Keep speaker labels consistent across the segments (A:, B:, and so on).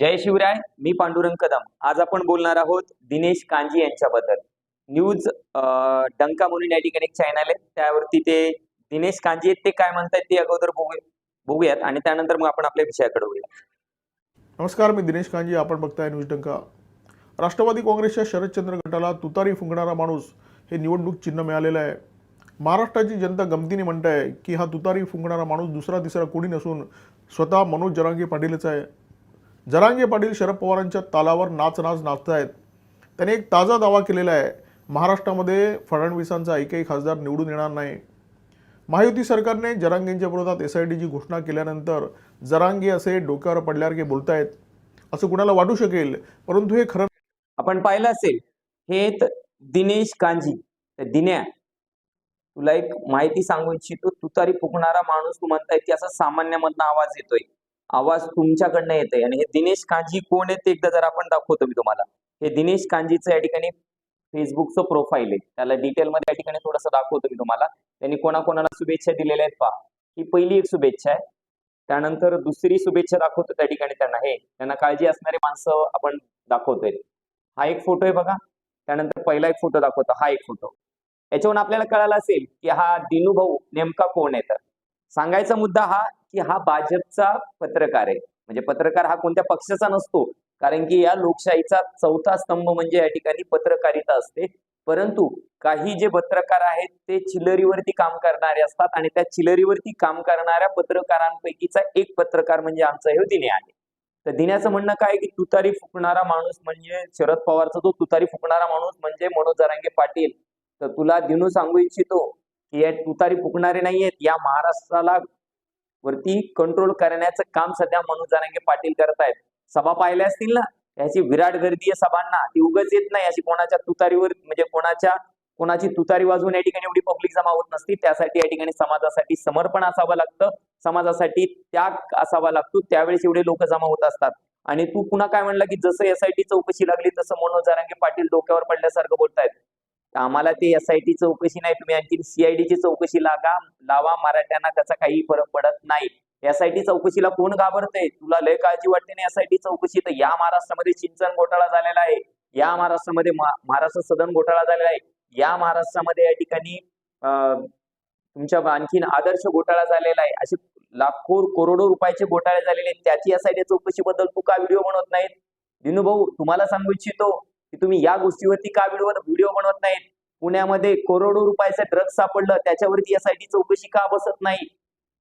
A: जय शिवराय मी पांडुरंग कदम. आज आपण बोलणार आहोत दिनेश कांजी यांच्याबद्दल. न्यूज डंका म्हणून या ठिकाणी एक चॅनल आहे. त्यावरती ते दिनेश कांजी आहेत ते काय म्हणतात ते अगोदर बघू बघूयात आणि त्यानंतर मग आपण आपल्या विषयाकडे वळूया
B: नमस्कार मी दिनेश कांजी आपण बघताय न्यूज डंका. राष्ट्रवादी काँग्रेसच्या शरदचंद्र गटाला तुतारी फुंकणारा माणूस हे निवडणूक चिन्ह मिळालेलं आहे. महाराष्ट्राची जनता गमतीने म्हणत आहे की हा तुतारी फुंकणारा माणूस दुसरा तिसरा कोणी नसून स्वतः मनोज जरांगे पाटीलच आहे. जरांगे पाटील शरद पवारांच्या तालावर नाच नाच नाचतायत. त्याने एक ताजा दावा केलेला आहे. महाराष्ट्रामध्ये फडणवीसांचा एकही खासदार निवडून येणार नाही. महायुती सरकारने जरांगेंच्या विरोधात एस आय डीची घोषणा केल्यानंतर जरांगे असे डोक्यावर पडल्यासारखे बोलतायत. असं कुणाला वाटू शकेल? परंतु हे खरं
A: आपण पाहिलं असेल हे दिनेश कांजी दिन्या तुला एक माहिती सांगू इच्छितो तुतारी फुकणारा माणूस तू म्हणताय की असा सामान्य मधनं आवाज येतोय. आवाज तुमच्याकडनं येते आणि हे दिनेश कांजी कोण आहे ते एकदा जर आपण दाखवतो मी तुम्हाला. हे दिनेश कांजीचं या ठिकाणी फेसबुकचं प्रोफाईल आहे. त्याला डिटेलमध्ये या ठिकाणी थोडंसं दाखवतो मी तुम्हाला. त्यांनी कोणाकोणाला शुभेच्छा दिलेल्या आहेत पहा. ही पहिली एक शुभेच्छा आहे. त्यानंतर दुसरी शुभेच्छा दाखवतो त्या ठिकाणी त्यांना. हे त्यांना काळजी असणारी माणसं आपण दाखवतोय. हा एक फोटो आहे बघा. त्यानंतर पहिला एक फोटो दाखवतो. हा एक फोटो याच्यावरून आपल्याला कळालं असेल की हा दिनू भाऊ नेमका कोण आहे तर. सांगायचा मुद्दा हा की हा भाजपचा पत्रकार आहे. म्हणजे पत्रकार हा कोणत्या पक्षाचा नसतो. कारण की या लोकशाहीचा चौथा स्तंभ म्हणजे या ठिकाणी पत्रकारिता असते. परंतु काही जे पत्रकार आहेत ते चिलरीवरती काम करणारे असतात आणि त्या चिलरीवरती काम करणाऱ्या पत्रकारांपैकीचा एक पत्रकार म्हणजे आमचा हे दिने आहे. तर दिन्याचं म्हणणं काय की तुतारी फुकणारा माणूस म्हणजे शरद पवारचा तो तुतारी फुकणारा माणूस म्हणजे मनोज जरांगे पाटील. तर तुला दिनू सांगू इच्छितो या तुतारी फुकणारे नाहीयेत. या महाराष्ट्राला वरती कंट्रोल करण्याचं काम सध्या मनोज जरांगे पाटील करतायत सभा पाहिल्या असतील ना? याची विराट गर्दी आहे सभांना. ती उगच येत नाही. अशी कोणाच्या तुतारीवर म्हणजे कोणाच्या कोणाची तुतारी वाजवून या ठिकाणी एवढी पब्लिक जमा होत नसती. त्यासाठी या ठिकाणी समाजासाठी समर्पण असावं लागतं. समाजासाठी त्याग असावा लागतो. त्यावेळेस एवढे लोक जमा होत असतात. आणि तू पुन्हा काय म्हणला की जसं एसआयटी चौकशी लागली तसं मनोज जारांगे पाटील डोक्यावर पडल्यासारखं बोलतायत. आम्हाला ते एसआयटी चौकशी नाही. तुम्ही आणखी सीआयडीची चौकशी लागा लावा. मराठ्यांना त्याचा काही फरक पडत नाही. एसआयटी चौकशीला कोण घाबरतंय? तुला लय काळजी वाटते ना एसआयटी चौकशी? तर या महाराष्ट्रामध्ये चिंचन घोटाळा झालेला आहे. या महाराष्ट्रामध्ये महाराष्ट्र सदन घोटाळा झालेला आहे. या महाराष्ट्रामध्ये या ठिकाणी तुमच्या आणखीन आदर्श घोटाळा झालेला आहे. असे लाखो करोडो रुपयाचे घोटाळे झालेले आहेत. त्याची एसआयटी चौकशी बद्दल तू का व्हिडिओ बनवत नाहीत दिनू भाऊ तुम्हाला सांगू इच्छितो की तुम्ही या गोष्टीवरती का व्हिडिओ व्हिडिओ बनवत नाहीत? पुण्यामध्ये करोडो रुपयाचं ड्रग्ज सापडलं. त्याच्यावरती एसआयटी चौकशी का बसत नाही?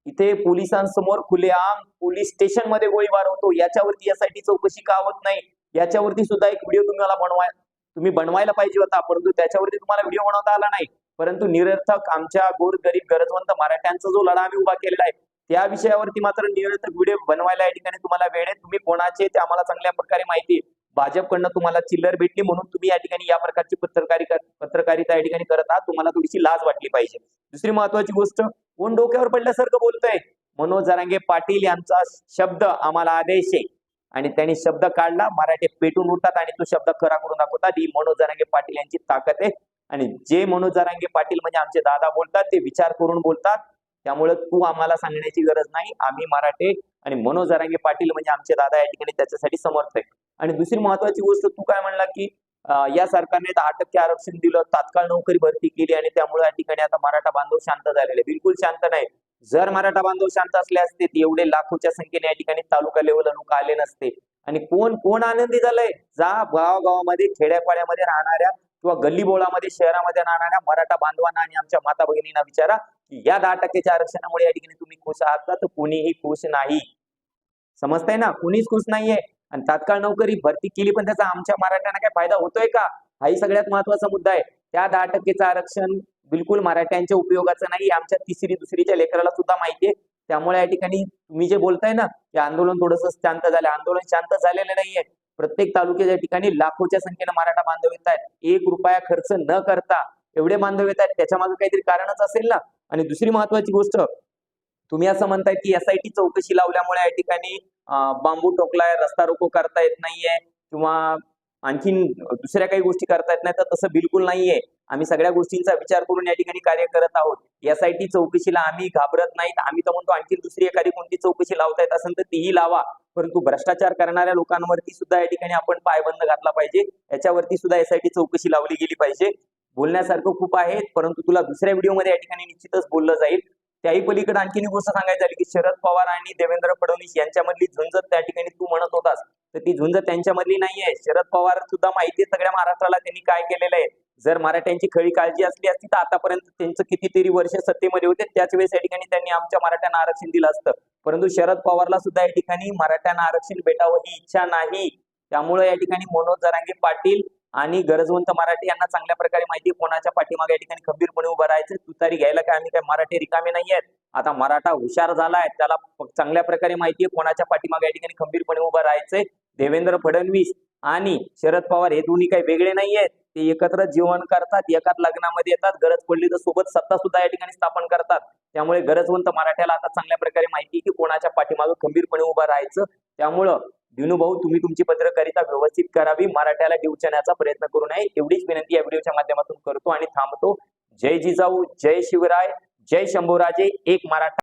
A: इथे पोलिसांसमोर खुलेआम पोलीस स्टेशनमध्ये गोळीबार होतो. याच्यावरती एसआयटी चौकशी का होत नाही? याच्यावरती सुद्धा एक व्हिडिओ तुम्हाला बनवाय तुम्ही बनवायला पाहिजे होता परंतु त्याच्यावरती तुम्हाला व्हिडिओ बनवता आला नाही. परंतु निरर्थक आमच्या गोर गरीब गरजवंत मराठ्यांचा जो लढा आम्ही उभा केलेला आहे त्या विषयावरती मात्र निरर्थक व्हिडिओ बनवायला या ठिकाणी तुम्हाला वेळ आहे. तुम्ही कोणाचे ते आम्हाला चांगल्या प्रकारे माहिती भाजपकडनं तुम्हाला चिल्लर भेटली म्हणून तुम्ही या ठिकाणी या प्रकारची पत्रकारी पत्रकारिता या ठिकाणी करत आहात तुम्हाला थोडीशी लाज वाटली पाहिजे. दुसरी महत्वाची गोष्ट कोण डोक्यावर पडल्यासारखं बोलतोय? मनोज जरांगे पाटील यांचा शब्द आम्हाला आदेश आहे. आणि त्यांनी शब्द काढला मराठी पेटून उठतात आणि तो शब्द खरा करून दाखवतात. ही मनोज जरांगे पाटील यांची ताकद आहे. आणि जे मनोज जरांगे पाटील म्हणजे आमचे दादा बोलतात ते विचार करून बोलतात. त्यामुळे तू आम्हाला सांगण्याची गरज नाही. आम्ही मराठे आणि मनोज जरांगे पाटील म्हणजे आमचे दादा या ठिकाणी त्याच्यासाठी समर्थ आहे. आणि दुसरी महत्वाची गोष्ट तू काय म्हणला की या सरकारने दहा टक्के आरक्षण दिलं तात्काळ नोकरी भरती केली आणि त्यामुळे या ठिकाणी आता मराठा बांधव शांत झालेले बिलकुल शांत नाही जर मराठा बांधव शांत असले असते तर एवढे लाखोच्या संख्येने या ठिकाणी तालुका लेवलला लोक आले नसते. आणि कोण कोण आनंदी झालंय? जा गावागावामध्ये खेड्यापाड्यामध्ये राहणाऱ्या किंवा गल्ली बोळामध्ये शहरामध्ये राहणाऱ्या मराठा बांधवांना आणि आमच्या माता भगिनींना विचारा की या दहा टक्क्याच्या आरक्षणामुळे या ठिकाणी तुम्ही खुश आहात का? तर कोणीही खुश नाही. समजताय ना? कोणीच खुश नाहीये. आणि तात्काळ नोकरी भरती केली पण त्याचा आमच्या मराठ्यांना काय फायदा होतोय का? हाही सगळ्यात महत्त्वाचा मुद्दा आहे. त्या दहा टक्केचं आरक्षण बिलकुल मराठ्यांच्या उपयोगाचं नाही आमच्या तिसरी दुसरीच्या लेकराला सुद्धा माहिती आहे. त्यामुळे या ठिकाणी तुम्ही जे बोलताय ना की आंदोलन थोडंसं शांत झालं. आंदोलन शांत झालेलं नाहीये. प्रत्येक तालुक्याच्या ठिकाणी लाखोच्या संख्येनं मराठा बांधव येत आहेत. एक रुपया खर्च न करता एवढे बांधव येत आहेत. त्याच्यामागे काहीतरी कारणच असेल ना? आणि दुसरी महत्वाची गोष्ट तुम्ही असं म्हणताय की एस आय टी चौकशी लावल्यामुळे या ठिकाणी बांबू टोकलाय रस्ता रोको करता येत नाहीये किंवा आणखीन दुसऱ्या काही गोष्टी करता येत नाही तर तसं बिलकुल नाहीये. आम्ही सगळ्या गोष्टींचा विचार करून या ठिकाणी कार्य करत आहोत. एस आय टी चौकशीला आम्ही घाबरत नाहीत. आम्ही तर म्हणतो आणखी दुसरी एखादी कोणती चौकशी लावता येत असेल तर तीही लावा. परंतु भ्रष्टाचार करणाऱ्या लोकांवरती सुद्धा या ठिकाणी आपण पायबंद घातला पाहिजे. याच्यावरती सुद्धा एस आय टी चौकशी लावली गेली पाहिजे. बोलण्यासारखं खूप आहे परंतु तुला दुसऱ्या व्हिडिओमध्ये या ठिकाणी निश्चितच बोललं जाईल. त्याही पलीकडे आणखीन गोष्ट सांगायची झाली की शरद पवार आणि देवेंद्र फडणवीस यांच्यामधली झुंज त्या ठिकाणी तू म्हणत होतास. तर ती झुंज त्यांच्यामधली नाहीये. शरद पवार सुद्धा माहिती सगळ्या महाराष्ट्राला त्यांनी काय केलेलं आहे. जर मराठ्यांची खरी काळजी असली असती तर आतापर्यंत त्यांचं कितीतरी वर्ष सत्तेमध्ये होते. त्याच वेळेस या ठिकाणी त्यांनी आमच्या मराठ्यांना आरक्षण दिलं असतं. परंतु शरद पवारला सुद्धा या ठिकाणी मराठ्यांना आरक्षण भेटावं ही इच्छा नाही. त्यामुळे या ठिकाणी मनोज जरांगे पाटील आणि गरजवंत मराठी यांना चांगल्या प्रकारे माहिती कोणाच्या पाठीमागे या ठिकाणी खंबीरपणे उभं राहायचं तुतारी घ्यायला काय आम्ही काय मराठी रिकामे नाही आहेत. आता मराठा हुशार झालाय त्याला चांगल्या प्रकारे माहिती आहे कोणाच्या पाठीमागे या ठिकाणी खंबीरपणे उभं राहायचंय देवेंद्र फडणवीस आणि शरद पवार हे दोन्ही काही वेगळे नाही आहेत. ते एकत्र जीवन करतात एकाच लग्नामध्ये येतात गरज पडली तर सोबत सत्ता सुद्धा या ठिकाणी स्थापन करतात. त्यामुळे गरजवंत मराठ्याला आता चांगल्या प्रकारे माहिती की कोणाच्या पाठीमागं खंबीरपणे उभं राहायचं. त्यामुळं भाऊ तुम्ही तुमची पत्रकारिता व्यवस्थित करावी. मराठ्याला डिवचण्याचा प्रयत्न करू नये. एवढीच विनंती या व्हिडिओच्या माध्यमातून करतो आणि थांबतो. जय जिजाऊ जय शिवराय जय शंभूराजे. एक मराठा